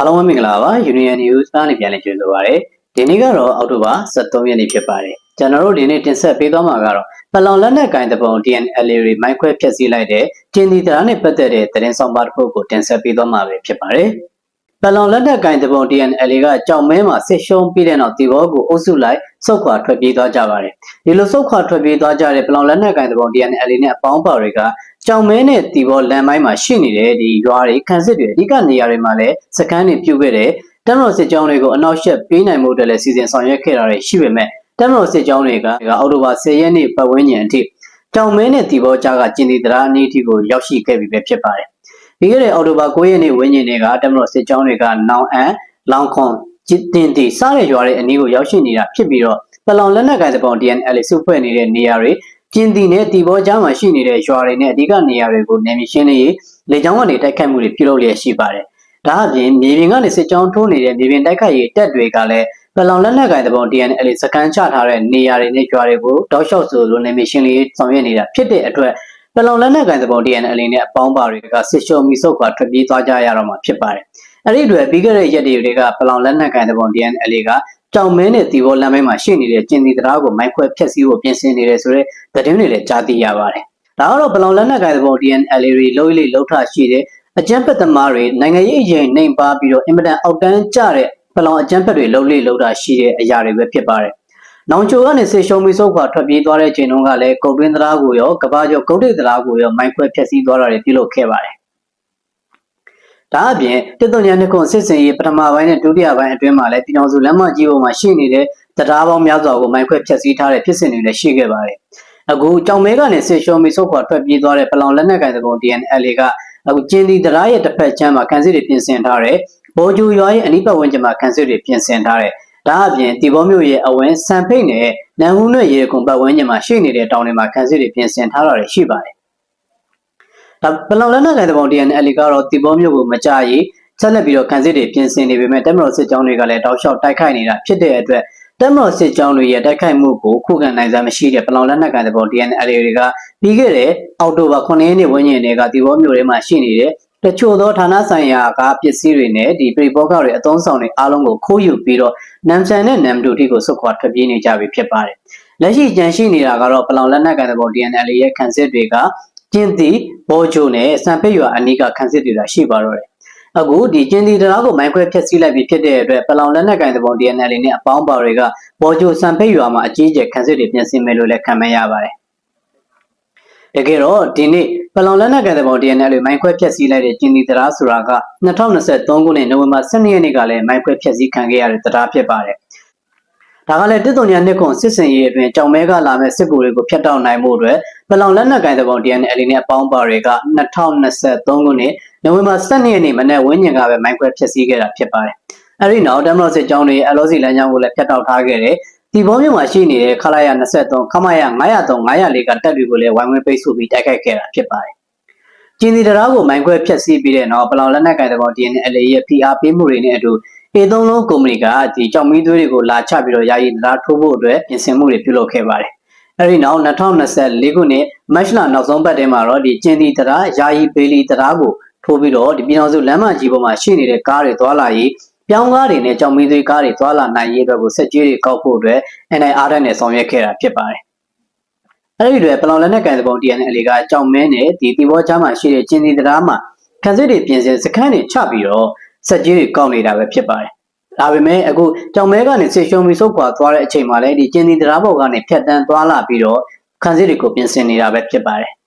အားလုံးပဲမင်္ဂလာပါ Union News အားနဲ့ပြန်လည်ကြိုဆိုပါရစေဒီနေ့ကတော့အောက်တိုဘာ23ရက်နေ့ဖြစ်ပါတယ်ကျွန်တော်တို့ဒီနေ့တင်ဆက်ပေးသွားမှာကတော့ပလောင်လက်နက်ကင်တပုံ DNLA တွေမိုက်ခွဲဖျက်ဆီးလိုက်တဲ့ကျင်းဒီတရားနဲ့ပတ်သက်တဲ့သတင်းဆောင်ပါတစ်ခုကိုတင်ဆက်ပေးသွားမှာပဲဖြစ်ပါတယ် ပလောင်လက်နက်ကင်တပုံ DNLA ကကြောင်မဲမှာဆစ်ရှုံးပြီးတဲ့နောက်ဒီဘောကိုအုပ်စုလိုက်စုတ်ခွာထွက်ပြေးသွားကြပါတယ်ဒီလိုစုတ်ခွာထွက်ပြေးသွားကြတဲ့ပလောင်လက်နက်ကင်တပုံ DNLA နဲ့အပေါင်းပါတွေကကြောင်မဲနဲ့တီဘောလမ်းပိုင်းမှာရှိနေတဲ့ဒီရွာတွေခန်းစစ်တွေအဓိကနေရာတွေမှာလည်းစကန်းတွေပြုတ်ခဲ့တဲ့တမတော်စစ်ကြောင်းတွေကိုအနောက်ရှက်ပေးနိုင်မှုအတွက်လည်းစီစဉ်ဆောင်ရွက်ခဲ့တာတွေရှိပေမဲ့တမတော်စစ်ကြောင်းတွေကအောက်တိုဘာ10ရက်နေ့ပတ်ဝန်းကျင်အထိကြောင်မဲနဲ့တီဘောကြားကကျင်းဒီတရာအနီးအထိကိုရောက်ရှိခဲ့ပြီပဲဖြစ်ပါတယ်။ ပြီးခဲ့တဲ့အောက်တိုဘာ9ရက်နေ့ဝန်းကျင်တွေကတမတော်စစ်ကြောင်းတွေကနောင်အန်လောင်ခွန်ကျစ်တင်တီစတဲ့ရွာတွေအနီးကိုရောက်ရှိနေတာဖြစ်ပြီးတော့ပလောင်လက်နက်ကိုင်စပောင် DNL စုဖွဲ့နေတဲ့နေရာတွေကျင်းတီနဲ့တီဘောကြားမှာရှိနေတဲ့ရွာတွေနဲ့အဓိကနေရာတွေကိုနယ်မြေရှင်းလင်းရေးလေကြောင်းကနေတိုက်ခိုက်မှုတွေပြုလုပ်လျက်ရှိပါတယ်။ဒါအပြင်မြေပြင်ကနေစစ်ကြောင်းထိုးနေတဲ့မြေပြင်တိုက်ခိုက်ရေးတပ်တွေကလည်းပလောင်လက်နက်ကိုင်သဘော DNL စကန်ချထားတဲ့နေရာတွေနဲ့ကြွားတွေကိုတောက်လျှောက်ဆိုလိုနယ်မြေရှင်းလင်းရေးဆောင်ရွက်နေတာဖြစ်တဲ့အတွက် ပလောင်လက်နက်ကိုင်သဘော DNL နဲ့အပေါင်းပါတွေကစစ်ရှုံးပြီးစုတ်ခွာထွက်ပြေးသွားကြရတော့မှာဖြစ်ပါတယ်။အဲ့ဒီအတွက်ပြီးခဲ့တဲ့ရက်တွေကပလောင်လက်နက်ကိုင်သဘော DNL ကကြောင်မင်းနဲ့တီဘောလမ်းပိုင်းမှာရှိနေတဲ့ကျင်တီတရားကိုမိုက်ခွဲဖျက်ဆီးဖို့ပြင်ဆင်နေတယ်ဆိုတဲ့သတင်းတွေလည်းကြားသိရပါတယ်။ဒါကတော့ပလောင်လက်နက်ကိုင်သဘော DNL တွေလှုပ်လေလှုပ်ထရှိတဲ့အကြမ်းဖက်သမားတွေနိုင်ငံရေးအရင်နှိမ်ပါပြီးတော့အင်မတန်အောက်တန်းကျတဲ့ပလောင်အကြမ်းဖက်တွေလှုပ်လေလှုပ်တာရှိတဲ့အရာတွေပဲဖြစ်ပါတယ်။ နောင်ချိုကနေဆေရှုံမီစုပ်ခွာထွက်ပြေးသွားတဲ့ချိန်တုန်းကလည်းကုတ်တွင်းတရားကိုရောကဘာကျော်ကုတ်တိတ်တရားကိုရောမိုက်ခွဲဖျက်ဆီးသွားတာတွေပြုလုပ်ခဲ့ပါတယ်။ဒါအပြင်တစ်တုံညာနှစ်ခုစစ်စင်ရေးပထမပိုင်းနဲ့ဒုတိယပိုင်းအတွင်းမှာလည်းပြည်တော်စုလမ်းမကြီးပေါ်မှာရှိနေတဲ့တရားပေါင်းများစွာကိုမိုက်ခွဲဖျက်ဆီးထားတဲ့ဖြစ်စဉ်တွေလည်းရှိခဲ့ပါတယ်။အခုကြောင်မဲကနေဆေရှုံမီစုပ်ခွာထွက်ပြေးသွားတဲ့ပလောင်လက်နက်ကိုင်သဘော DNL ကအခုကျင်းဒီတရားရဲ့တစ်ဖက်ချမ်းမှာကန်စစ်တွေပြင်ဆင်ထားတဲ့ဘောဂျူရွာရဲ့အနီးပတ်ဝန်းကျင်မှာကန်စစ်တွေပြင်ဆင်ထားတဲ့ ဒါအပြင်တီဘောမျိုးရဲ့အဝင်စံဖိတ်နဲ့နန်ဟူးနဲ့ရေကွန်ပတ်ဝန်းကျင်မှာရှိနေတဲ့တောင်တွေမှာကန်စစ်တွေပြင်ဆင်ထားတာတွေရှိပါတယ်။ဒါပလောင်လက်နက်ကိုင်သဘော DNL ကတော့တီဘောမျိုးကိုမကြရေးဆက်လက်ပြီးတော့ကန်စစ်တွေပြင်ဆင်နေပေမဲ့တက်မတော်စစ်ကြောင်းတွေကလည်းတောက်လျှောက်တိုက်ခိုက်နေတာဖြစ်တဲ့အတွက်တက်မတော်စစ်ကြောင်းတွေရဲ့တိုက်ခိုက်မှုကိုခုခံနိုင်စားမရှိတဲ့ပလောင်လက်နက်ကိုင်သဘော DNL တွေကပြီးခဲ့တဲ့အောက်တိုဘာ9ရက်နေ့ဝန်းကျင်တွေကတီဘောမျိုးတွေမှာရှိနေတဲ့ တချို့သောဌာနဆိုင်ရာကပစ္စည်းတွေနဲ့ဒီပရိဘောဂတွေအသုံးဆောင်တွေအားလုံးကိုခိုးယူပြီးတော့နမ်ဆန်နဲ့နမ်ဒူတီကိုဆုတ်ခွာထွက်ပြေးနေကြပြီဖြစ်ပါတယ်။လက်ရှိကြန့်ရှိနေတာကတော့ပလောင်လက်နက်ကန်တဲ့ပေါ် DNL ရဲ့ခန်းစစ်တွေကကျင်းတီဘောဂျိုနဲ့စံပိတ်ရွာအနီးကခန်းစစ်တွေသာရှိပါတော့တယ်။အခုဒီကျင်းတီတရားကိုမိုင်းခွဲဖျက်ဆီးလိုက်ပြီးဖြစ်တဲ့အတွက်ပလောင်လက်နက်ကန်တဲ့ပေါ် DNL နဲ့အပေါင်းပါတွေကဘောဂျိုစံပိတ်ရွာမှာအကြီးအကျယ်ခန်းစစ်တွေပြင်ဆင်မယ်လို့လည်းခံမှန်းရပါတယ်။ တကယ်တော့ဒီနေ့ပလောင်လက်နက်ကတဲ့ပေါ် DNL တွေမိုင်းခွဲဖျက်ဆီးလိုက်တဲ့ကျင်းဒီတရားဆိုတာက2023ခုနှစ်နိုဝင်ဘာ12ရက်နေ့ကလည်းမိုင်းခွဲဖျက်ဆီးခံခဲ့ရတဲ့တရားဖြစ်ပါတယ်။ဒါကလည်းတစ်တုံညာနှစ်ခွန်စစ်စင်ရေးအတွင်းကြောင်မဲကလာမဲ့စစ်ကူတွေကိုဖျက်တောက်နိုင်မှုအတွက်ပလောင်လက်နက်ကင်တဲ့ပေါ် DNL နဲ့အပေါင်းပါတွေက2023ခုနှစ်နိုဝင်ဘာ12ရက်နေ့မနေ့ဝန်းကျင်ကပဲမိုင်းခွဲဖျက်ဆီးခဲ့တာဖြစ်ပါတယ်။အဲဒီနောက်တမလို့စစ်ကြောင်းတွေ LOC လမ်းကြောင်းကိုလည်းဖျက်တောက်ထားခဲ့တယ် ဒီဘောမြို့မှာရှိနေတဲ့ခလာရ23ခမရ903 904ကတပ်တွေကိုလည်းဝိုင်းဝန်းပိတ်ဆို့ပြီးတိုက်ခိုက်ခဲ့တာဖြစ်ပါတယ်။ကျင်းဒီတရားကိုမိုင်းခွဲဖျက်ဆီးပြီးတဲ့နောက်ပလောင်လက်နက်ကိုင်တဲ့ဘော DNL ရဲ့ PR ပေးမှုတွေနဲ့အတူ A3 လုံးကုမ္ပဏီကဒီကြောင်မီးသွေးတွေကိုလာချပြီးတော့ယာယီတရားထိုးဖို့အတွက်ပြင်ဆင်မှုတွေပြုလုပ်ခဲ့ပါတယ်။အဲဒီနောက်2024ခုနှစ်မတ်လနောက်ဆုံးပတ်ထဲမှာတော့ဒီကျင်းဒီတရားယာယီဘေလီတရားကိုထိုးပြီးတော့ဒီပြည်တော်စုလမ်းမကြီးပေါ်မှာရှိနေတဲ့ကားတွေသွားလာရေး ပြောင်းကားတွေနဲ့ကြောင်မီးသွေးကားတွေသွာလာနိုင်ရေးအတွက်ကိုဆက်ကြီးတွေကောက်ဖို့အတွက် NIR တက်နဲ့ဆောင်ရွက်ခဲ့တာဖြစ်ပါတယ်။အဲဒီတွေပလောင်လက်နက်ကန်သဘော DNL ကကြောင်မဲနဲ့ဒီတီဘောချားမှာရှိတဲ့ကျင်းဒီတရားမှာခံစစ်တွေပြင်ဆင်စခန်းတွေချပြီးတော့ဆက်ကြီးတွေကောက်နေတာပဲဖြစ်ပါတယ်။ဒါပေမဲ့အခုကြောင်မဲကနေဆေရှုံမီစုပ်ခွာသွားတဲ့အချိန်မှာလည်းဒီကျင်းဒီတရားဘောကနေဖြတ်တန်းသွားလာပြီးတော့ခံစစ်တွေကိုပြင်ဆင်နေတာပဲဖြစ်ပါတယ်။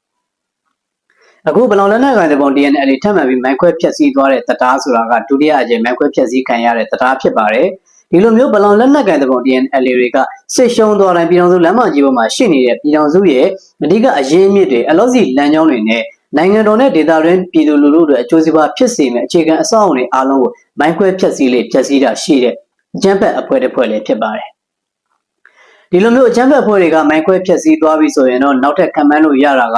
အခုဘလောင်လက်နက်ကိုင်တဲ့ပုံ DNL ထပ်မံပြီးမိုင်းခွဲဖြက်စီးသွားတဲ့တရားဆိုတာကဒုတိယအကြိမ်မိုင်းခွဲဖြက်စီးခံရတဲ့တရားဖြစ်ပါတယ်ဒီလိုမျိုးဘလောင်လက်နက်ကိုင်တဲ့ပုံ DNL တွေကစစ်ရှုံးသွားတိုင်းပြည်တော်စုလမ်းမကြီးပေါ်မှာရှိနေတဲ့ပြည်တော်စုရဲ့အဓိကအရင်းမြစ်တွေအလို့စီလမ်းကြောင်းတွေနဲ့နိုင်ငံတော်နဲ့ဒေသတွင်းပြည်သူလူထုတွေအကျိုးစီးပွားဖြစ်စေမယ့်အခြေခံအဆောက်အအုံတွေအားလုံးကိုမိုင်းခွဲဖြက်စီးလေးဖြက်စီးတာရှိတဲ့အကြမ်းဖက်အဖွဲ့တစ်ဖွဲ့လေးဖြစ်ပါတယ်ဒီလိုမျိုးအကြမ်းဖက်ဖွဲ့တွေကမိုင်းခွဲဖြက်စီးသွားပြီဆိုရင်တော့နောက်ထပ်ခံမှန်းလို့ရတာက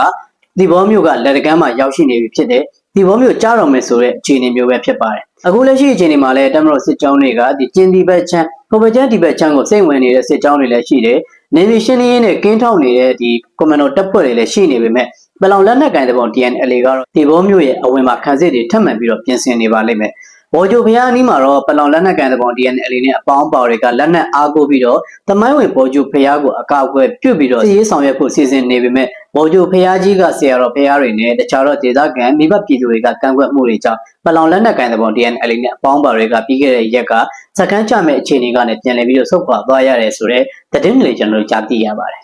ဒီဘောမျိုးကလက်တကမ်းမှာရောက်ရှိနေပြီဖြစ်တဲ့ဒီဘောမျိုးကြားတော်မယ်ဆိုတဲ့အခြေအနေမျိုးပဲဖြစ်ပါတယ်အခုလက်ရှိအခြေအနေမှာလည်းတမတော်စစ်ကြောင်းတွေကဒီကျင်းဒီဘက်ချမ်းဟိုဘက်ချမ်းဒီဘက်ချမ်းကိုစိတ်ဝင်နေတဲ့စစ်ကြောင်းတွေလည်းရှိတယ်နေမီရှင်းရင်းနဲ့ကင်းထောက်နေတဲ့ဒီကွန်မန်ဒိုတပ်ဖွဲ့တွေလည်းရှိနေပေမဲ့ပလောင်လက်နက်ကင်တဲ့ပုံ DNL ကတော့ဒီဘောမျိုးရဲ့အဝင်မှာခံစစ်တွေထပ်မံပြီးတော့ပြင်ဆင်နေပါလိမ့်မယ် ဘော်ဂျိုဖျားအနီးမှာတော့ပလောင်လက်နက်ကန်တဲ့ပုံ DNL နဲ့အပေါင်းပါတွေကလက်နက်အားကိုပြီးတော့တမိုင်းဝင်ဘော်ဂျိုဖျားကိုအကောက်အကွယ်ပြုတ်ပြီးတော့စီရေးဆောင်ရွက်ဖို့စီစဉ်နေပေမဲ့ဘော်ဂျိုဖျားကြီးကဆရာတော်ဖျားတွေနဲ့တခြားတော့ဒေသခံမိဘပြည်သူတွေကကန့်ကွက်မှုတွေကြောင့်ပလောင်လက်နက်ကန်တဲ့ပုံ DNL နဲ့အပေါင်းပါတွေကပြီးခဲ့တဲ့ရက်ကစကန်းချမဲ့အခြေအနေကနေပြန်လည်ပြီးတော့ဆုတ်ခွာသွားရတယ်ဆိုတော့သတင်းတွေကျွန်တော်တို့ကြားသိရပါတယ်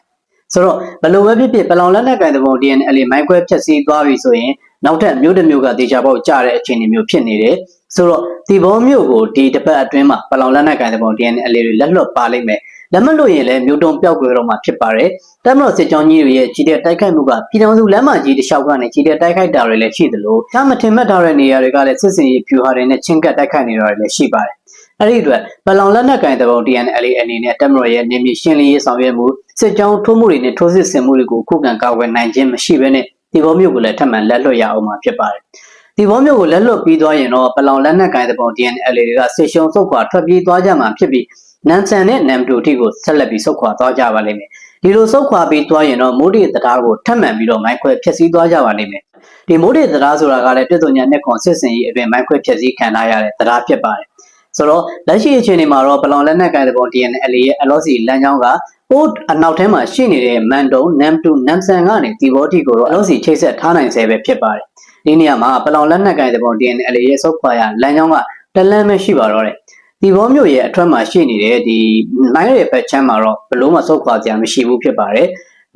ဆိုတော့ဘယ်လိုပဲဖြစ်ဖြစ်ပလောင်လက်နက်ကန်တဲ့ပုံ DNL မိုင်းခွဲဖြတ်စည်းသွားပြီဆိုရင် နောက်ထပ်မြို့တစ်မြို့ကတေချာပေါက်ကြတဲ့အခြေအနေမျိုးဖြစ်နေတယ်ဆိုတော့ဒီဘောမြို့ကိုဒီတစ်ပတ်အတွင်းမှာပလောင်လက်နက်ကန်တဲ့ပုံ DNL တွေလက်လွတ်ပါလိမ့်မယ်လက်မလွတ်ရင်လည်းမြို့တုံပျောက်ကွယ်တော့မှာဖြစ်ပါတယ်တမလို့စစ်ကြောင်းကြီးတွေရဲ့ကြီးတဲ့တိုက်ခိုက်မှုကပြည်တော်စုလမ်းမကြီးတစ်လျှောက်ကနေကြီးတဲ့တိုက်ခိုက်တာတွေလည်းရှိသလိုချမထင်မှတ်ထားတဲ့နေရာတွေကလည်းစစ်စင်ရေးဖြူဟာတွေနဲ့ချင်းကပ်တိုက်ခိုက်နေတာတွေလည်းရှိပါတယ်အဲ့ဒီအတွက်ပလောင်လက်နက်ကင်တဲ့ပုံ DNL အနေနဲ့တက်မတော်ရဲ့နေမြေရှင်းလင်းရေးဆောင်ရွက်မှုစစ်ကြောင်းထိုးမှုတွေနဲ့ထိုးစစ်ဆင်မှုတွေကိုခုခံကာကွယ်နိုင်ခြင်းမရှိဘဲနဲ့ ဒီဘောမျိုးကိုလည်းထပ်မံလက်လွတ်ရအောင်မှာဖြစ်ပါတယ်ဒီဘောမျိုးကိုလက်လွတ်ပြီးသွားရင်တော့ပလောင်လက်နက်ကင်တဲ့ပုံ DNL တွေကစစ်ရှုံးဆုတ်ခွာထွက်ပြေးသွားကြမှာဖြစ်ပြီးနန်ဆန်နဲ့နမ်တူတီကိုဆက်လက်ပြီးဆုတ်ခွာသွားကြပါလိမ့်မယ်ဒီလိုဆုတ်ခွာပြီးသွားရင်တော့မိုးဒီတရားကိုထပ်မံပြီးတော့မိုင်းခွဲဖျက်ဆီးသွားကြပါလိမ့်မယ်ဒီမိုးဒီတရားဆိုတာကလည်းပြည်သူညာနဲ့ခွန်စစ်စင်ကြီးအတွင်မိုင်းခွဲဖျက်ဆီးခံထားရတဲ့တရားဖြစ်ပါတယ်ဆိုတော့လက်ရှိအခြေအနေမှာတော့ပလောင်လက်နက်ကင်တဲ့ပုံ DNL ရဲ့အလောစီလမ်းကြောင်းက ပို့အနောက်ထဲမှာရှိနေတဲ့မန်တုံနမ်တူနမ်ဆန်ကနေဒီဘောတီကိုတော့အလောစီချိတ်ဆက်ထားနိုင်ဆဲပဲဖြစ်ပါတယ်ဒီနေရာမှာပလောင်လက်နက်ကင်တဲ့ပုံ DNL ရဲ့ဆုတ်ခွာရလမ်းကြောင်းကတလန်းပဲရှိပါတော့တယ်ဒီဘောမျိုးရဲ့အထွတ်မှာရှိနေတဲ့ဒီနိုင်ရဲ့ဘက်ချမ်းမှာတော့ဘလို့မှဆုတ်ခွာကြမရှိဘူးဖြစ်ပါတယ်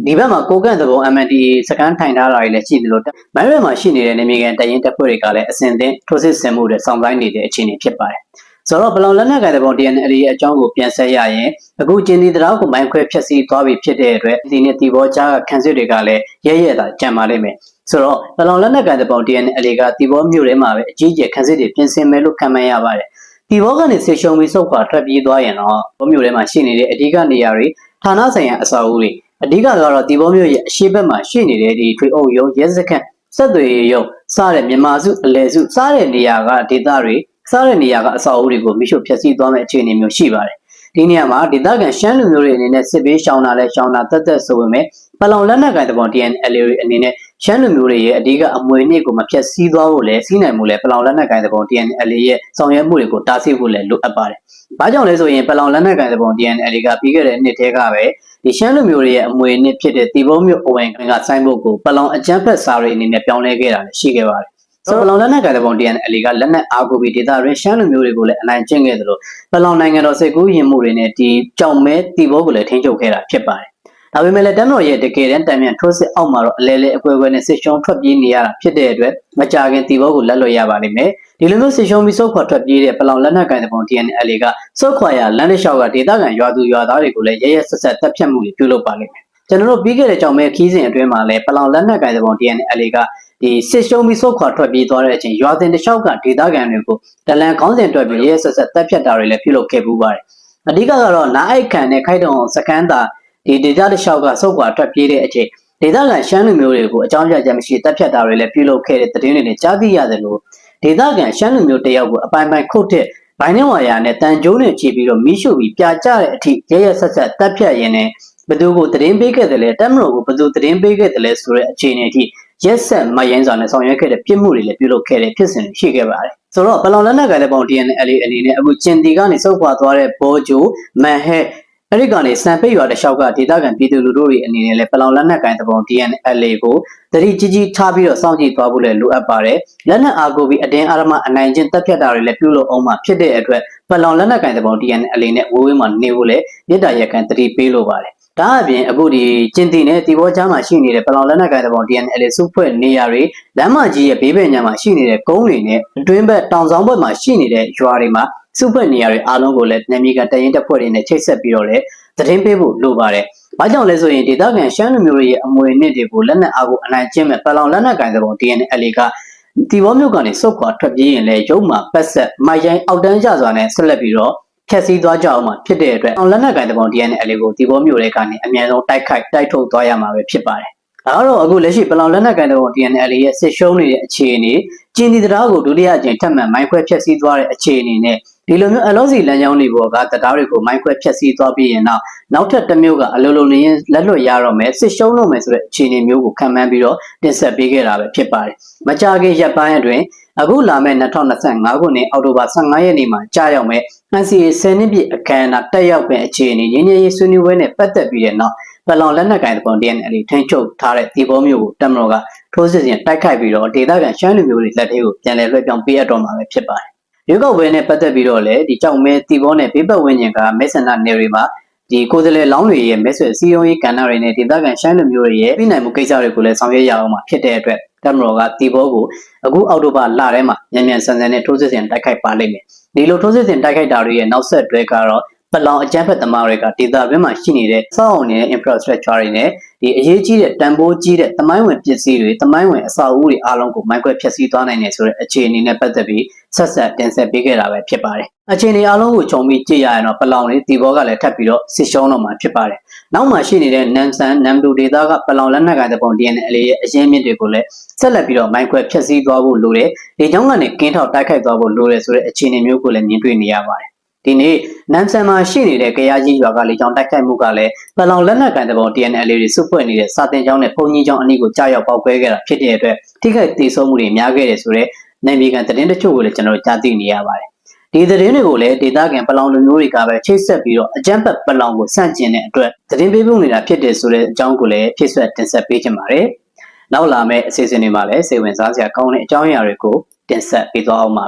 ဒီဘက်မှာကိုကန့်သဘုံ MND စကန်ထိုင်ထားတာတွေလည်းရှိသလိုမိုင်းရဲမှာရှိနေတဲ့နေမြေကန်တရင်တပ်ဖွဲ့တွေကလည်းအစဉ်သင်းထိုးစစ်ဆင်မှုတွေစောင့်ဆိုင်းနေတဲ့အခြေအနေဖြစ်ပါတယ် ဆိုတော့ဘလောင်လက်နက်ကင်တဲ့ပုံ DNL ရဲ့အကြောင်းကိုပြန်ဆက်ရရင်အခုကျင်းဒီတရားကိုမိုင်းခွဲဖျက်ဆီးသွားပြီဖြစ်တဲ့အတွက်ဒီနေ့ဒီဘောကြားကခန်းစစ်တွေကလည်းရဲရဲတာကြံပါလိမ့်မယ်ဆိုတော့ဘလောင်လက်နက်ကင်တဲ့ပုံ DNL ကဒီဘောမြို့ထဲမှာပဲအကြီးကျယ်ခန်းစစ်တွေပြင်ဆင်မယ်လို့ခံမှန်းရပါတယ်ဒီဘောကနေဆေရှုံပြီးစုပ်ခွာထွက်ပြေးသွားရင်တော့ဘောမြို့ထဲမှာရှိနေတဲ့အဓိကနေရာတွေဌာနဆိုင်ရာအဆောက်အဦတွေအဓိကကတော့ဒီဘောမြို့ရဲ့အရှိတ်ဘက်မှာရှိနေတဲ့ဒီထွေအုပ်ရုံးရဲစခန်းဆက်သွေးရုံးစားတဲ့မြန်မာစုအလဲစုစားတဲ့နေရာကဒေသတွေ စားတဲ့နေရာကအဆောက်အဦတွေကိုမိရှုဖျက်ဆီးသွားမယ့်အခြေအနေမျိုးရှိပါတယ်ဒီနေရာမှာဒေသခံရှမ်းလူမျိုးတွေအနေနဲ့စစ်ဘေးရှောင်တာလဲရှောင်တာတက်တက်ဆိုပေမဲ့ပလောင်လက်နက်ကင်တပုံ DNL တွေအနေနဲ့ရှမ်းလူမျိုးတွေရဲ့အဓိကအမွေအနှစ်ကိုမဖျက်ဆီးသွားဖို့လဲစီးနိုင်မှုလဲပလောင်လက်နက်ကင်တပုံ DNL ရဲ့ဆောင်ရွက်မှုတွေကိုတားဆီးဖို့လဲလိုအပ်ပါတယ်။ဘာကြောင့်လဲဆိုရင်ပလောင်လက်နက်ကင်တပုံ DNL ကပြီးခဲ့တဲ့နှစ်ထဲကပဲဒီရှမ်းလူမျိုးတွေရဲ့အမွေအနှစ်ဖြစ်တဲ့တီဘုံမျိုးအဝင်ကစိုင်းဖို့ကိုပလောင်အကြမ်းဖက်စာတွေအနေနဲ့ပြောင်းလဲခဲ့တာလည်းရှိခဲ့ပါတယ်။ ဆိုပလောင်လက်နက်ကင်တပုံ DNL ကလက်နက်အားကိုပြီးဒေတာရင်းရှမ်းလူမျိုးတွေကိုလည်းအနိုင်ကျင့်ခဲ့သလိုပလောင်နိုင်ငံတော်စိတ်ကူးရင်မှုတွေနဲ့ဒီကြောင်မဲတီဘုံကိုလည်းထိန်းချုပ်ခဲ့တာဖြစ်ပါတယ်။ဒါပေမဲ့လည်းတမ်းတော်ရဲ့တကယ်တမ်းတန်မြန်ထိုးစစ်အောက်မှာတော့အလဲလဲအကွဲကွဲနဲ့စစ်ရှုံးထွက်ပြေးနေရတာဖြစ်တဲ့အတွက်မကြခင်တီဘောကိုလက်လွတ်ရပါလိမ့်မယ်ဒီလိုမျိုးစစ်ရှုံးပြီးစုခွာထွက်ပြေးတဲ့ပလောင်လက်နက်ကိုင်တဲ့ပုံ DNL ကစုခွာရလမ်းတစ်လျှောက်ကဒေသခံရွာသူရွာသားတွေကိုလည်းရရဆက်ဆက်တပ်ဖြတ်မှုတွေပြုလုပ်ပါလိမ့်မယ်ကျွန်တော်တို့ပြီးခဲ့တဲ့ကြောင်မဲခီးစဉ်အတွင်းမှာလည်းပလောင်လက်နက်ကိုင်တဲ့ပုံ DNL က ဒီစစ်ရှုံးပြီးစုခွာထွက်ပြေးသွားတဲ့အချိန်ရွာတင်တစ်လျှောက်ကဒေသခံတွေကိုတလန်ခေါင်းစဉ်တွက်ပြီးရရဆက်ဆက်တပ်ဖြတ်တာတွေလည်းပြုလုပ်ခဲ့ပူပါတယ်အဓိကကတော့နားအိုက်ခံနဲ့ခိုက်တုံစကန်းတာဒီဒေသတစ်လျှောက်ကစုခွာထွက်ပြေးတဲ့အချိန်ဒေသခံရှမ်းလူမျိုးတွေကိုအကြောင်းပြချက်မရှိတပ်ဖြတ်တာတွေလည်းပြုလုပ်ခဲ့တဲ့သတင်းတွေနဲ့ကြားသိရတယ်လို့ဒေသခံရှမ်းလူမျိုးတယောက်ကိုအပိုင်ပိုင်ခုတ်တဲ့ဘိုင်းနှဝါယာနဲ့တန်ကြိုးနဲ့ခြေပြီးတော့မိရှုပြီးပြာကျတဲ့အထိရရဆက်ဆက်တပ်ဖြတ်ရင်းနဲ့ဘသူကိုသတင်းပေးခဲ့တယ်လဲတက်မလို့ကိုဘသူသတင်းပေးခဲ့တယ်လဲဆိုတဲ့အခြေအနေအထိ ရက်ဆက်မယင်းစွာနဲ့ဆောင်ရွက်ခဲ့တဲ့ပြစ်မှုတွေလည်းပြုလုပ်ခဲ့တဲ့ဖြစ်စဉ်တွေရှိခဲ့ပါတယ်ဆိုတော့ဘလောင်လက်နက်ကလည်းပုံ DNL အနေနဲ့အခုကျင်တီကနေစုပ်ခွာသွားတဲ့ဘောဂျိုမန်ဟက်အဲ့ဒီကနေစံပိတ်ရွာတစ်လျှောက်ကဒေသခံပြည်သူလူထုတွေအနေနဲ့လည်းပလောင်လက်နက်ကိုင်တပုံ DNLA ကိုတတိကြီးကြီးထားပြီးတော့စောင့်ကြည့်သွားဖို့လည်းလိုအပ်ပါတယ်။လက်နက်အားကိုပြီးအတင်းအာရမအနိုင်ကျင့်တပ်ဖြတ်တာတွေလည်းပြုလုပ်အောင်မှဖြစ်တဲ့အတွက်ပလောင်လက်နက်ကိုင်တပုံ DNLA နဲ့ဝေးဝေးမှာနေဖို့လည်းမြစ်တာရက်ကန်တတိပေးလိုပါတယ်။ ဒါအပြင်အခုဒီကျင်တီနဲ့တီဘောချားမှာရှိနေတဲ့ပလောင်လက်နက်ကိုင်တပုံ DNLA စုဖွဲ့နေရာတွေလမ်းမကြီးရဲ့ဘေးဘက်ညမှာရှိနေတဲ့ကုန်းတွေနဲ့အတွင်းဘက်တောင်ဆောင်ဘက်မှာရှိနေတဲ့ရွာတွေမှာစုဖွဲ့နေရာတွေအားလုံးကိုလည်းနာမည်ကတရင်တပ်ဖွဲ့တွေနဲ့ချိတ်ဆက်ပြီးတော့လည်းသတင်းပေးဖို့လိုပါတယ်။ဘာကြောင့်လဲဆိုရင်ဒေသခံရှမ်းလူမျိုးတွေရဲ့အမွေအနှစ်တွေကိုလက်နက်အားကိုအနိုင်ကျင့်မဲ့ပလောင်လက်နက်ကင်တဲ့ပုံ DNL ကတီဘောမျိုးကနေစုတ်ခွာထွက်ပြေးရင်လည်းရုံမှာပတ်ဆက်မိုက်ရိုင်းအောက်တန်းကြစွာနဲ့ဆက်လက်ပြီးတော့ ဖြက်စီးသွားကြအောင်မှာဖြစ်တဲ့အတွက်အောင်လက်နက်ကင်တဲ့ပုံ DNL ကိုတီဘောမျိုးတွေကနေအမြန်ဆုံးတိုက်ခိုက်တိုက်ထုတ်သွားရမှာပဲဖြစ်ပါတယ်။ဒါကတော့အခုလက်ရှိပလောင်လက်နက်ကန်တဲ့ပုံ DNL ရဲ့စစ်ရှုံးနေတဲ့အခြေအနေကျင်းဒီတရားကိုဒုတိယအကြိမ်ထပ်မံမိုင်းခွဲဖျက်ဆီးသွားတဲ့အခြေအနေနဲ့ ဒီလိုမျိုး LOC လမ်းကြောင်းတွေပေါ်ကတရားတွေကိုမိုင်းခွဲဖျက်ဆီးသွားပြီးရင်တော့နောက်ထပ်တစ်မျိုးကအလိုလိုနေရင်လက်လွတ်ရတော့မယ်စစ်ရှုံးတော့မယ်ဆိုတဲ့အခြေအနေမျိုးကိုခံမှန်းပြီးတော့တင်ဆက်ပေးခဲ့တာပဲဖြစ်ပါတယ်။မကြာခင်ရက်ပိုင်းအတွင်းအခုလာမယ့်2025ခုနှစ်အောက်တိုဘာ15ရက်နေ့မှာကြာရောက်မဲ့ NCA 10နှစ်ပြည့်အခမ်းအနားတက်ရောက်တဲ့အခြေအနေရင်းရင်းရေးဆွေးနွေးပွဲနဲ့ပတ်သက်ပြီးတဲ့နောက်ပလောင်လက်နက်ကိုင်တပုံ DNL ထင်းချုပ်ထားတဲ့ဒီဘောမျိုးကိုတက်မတော်ကထိုးစစ်စဉ်တိုက်ခိုက်ပြီးတော့ဒေသခံရှမ်းလူမျိုးတွေလက်ထဲကိုပြန်လည်လွှဲပြောင်းပေးအပ်တော့မှာပဲဖြစ်ပါတယ်။ ရွေးကောက်ပွဲနဲ့ပတ်သက်ပြီးတော့လည်းဒီကြောက်မဲတီဘောနဲ့ဘေးပတ်ဝန်းကျင်ကမဲဆန္ဒနယ်တွေမှာဒီကိုယ်စားလှယ်လောင်းတွေရဲ့မဲဆွယ်စည်းရုံးရေးကဏ္ဍတွေနဲ့ဒေသခံရှမ်းလူမျိုးတွေရဲ့ပြည်နိုင်မှုကိစ္စတွေကိုလည်းဆောင်ရွက်ရအောင်မှာဖြစ်တဲ့အတွက်တက်မတော်ကတီဘောကိုအခုအောက်တိုဘာလထဲမှာမြန်မြန်ဆန်ဆန်နဲ့ထိုးစစ်စဉ်တိုက်ခိုက်ပါလိမ့်မယ်။ဒီလိုထိုးစစ်စဉ်တိုက်ခိုက်တာတွေရဲ့နောက်ဆက်တွဲကတော့ ပလောင်အကြမ်းဖက်သမားတွေကဒေသတွင်းမှာရှိနေတဲ့စောင့်အောင်နေတဲ့ infrastructure တွေနဲ့ဒီအရေးကြီးတဲ့တန်ဖိုးကြီးတဲ့တမိုင်းဝင်ပစ္စည်းတွေတမိုင်းဝင်အဆောက်အဦတွေအားလုံးကိုမိုင်းခွဲဖျက်ဆီးသွားနိုင်တယ်ဆိုတဲ့အခြေအနေနဲ့ပတ်သက်ပြီးဆက်ဆက်တင်ဆက်ပေးခဲ့တာပဲဖြစ်ပါတယ်။အခြေအနေအားလုံးကိုခြုံပြီးကြည့်ရရင်တော့ပလောင်တွေဒီဘောကလည်းထပ်ပြီးတော့စစ်ရှုံးတော့မှာဖြစ်ပါတယ်။နောက်မှရှိနေတဲ့နန်ဆန်နမ်ဒူဒေတာကပလောင်လက်နက်ကိုင်တဲ့ပုံ DNL ရဲ့အရင်မြင့်တွေကိုလည်းဆက်လက်ပြီးတော့မိုင်းခွဲဖျက်ဆီးသွားဖို့လိုတယ်။ဒီကြောင့်ကနေကင်းထောက်တိုက်ခိုက်သွားဖို့လိုတယ်ဆိုတဲ့အခြေအနေမျိုးကိုလည်းမြင်တွေ့နေရပါတယ်။ ဒီနေ့နမ်ဆန်မှာရှိနေတဲ့ကြရားကြီးရွာကလေကြောင်းတိုက်ခိုက်မှုကလည်းပလောင်လက်နက်ကန်တဲ့ပုံ DNL တွေစုဖွဲ့နေတဲ့စာတင်ကျောင်းနဲ့ပုံကြီးကျောင်းအနည်းကိုကြားရောက်ပောက်ကွဲခဲ့တာဖြစ်တဲ့အတွက်ထိခိုက်ဒေဆုံးမှုတွေများခဲ့တယ်ဆိုတော့နိုင်ပြည်ကန်သတင်းတချို့ကိုလည်းကျွန်တော်တို့ကြားသိနေရပါတယ်။ဒီသတင်းတွေကိုလည်းဒေသခံပလောင်လူမျိုးတွေကပဲချိတ်ဆက်ပြီးတော့အကြမ်းဖက်ပလောင်ကိုစန့်ကျင်တဲ့အတွက်သတင်းပေးပို့နေတာဖြစ်တယ်ဆိုတဲ့အကြောင်းကိုလည်းဖြည့်ဆွတ်တင်ဆက်ပေးချင်ပါတယ်။နောက်လာမယ့်အစီအစဉ်တွေမှာလည်းစိတ်ဝင်စားစရာကောင်းတဲ့အကြောင်းအရာတွေကိုတင်ဆက်ပေးသွားအောင်ပါပဲ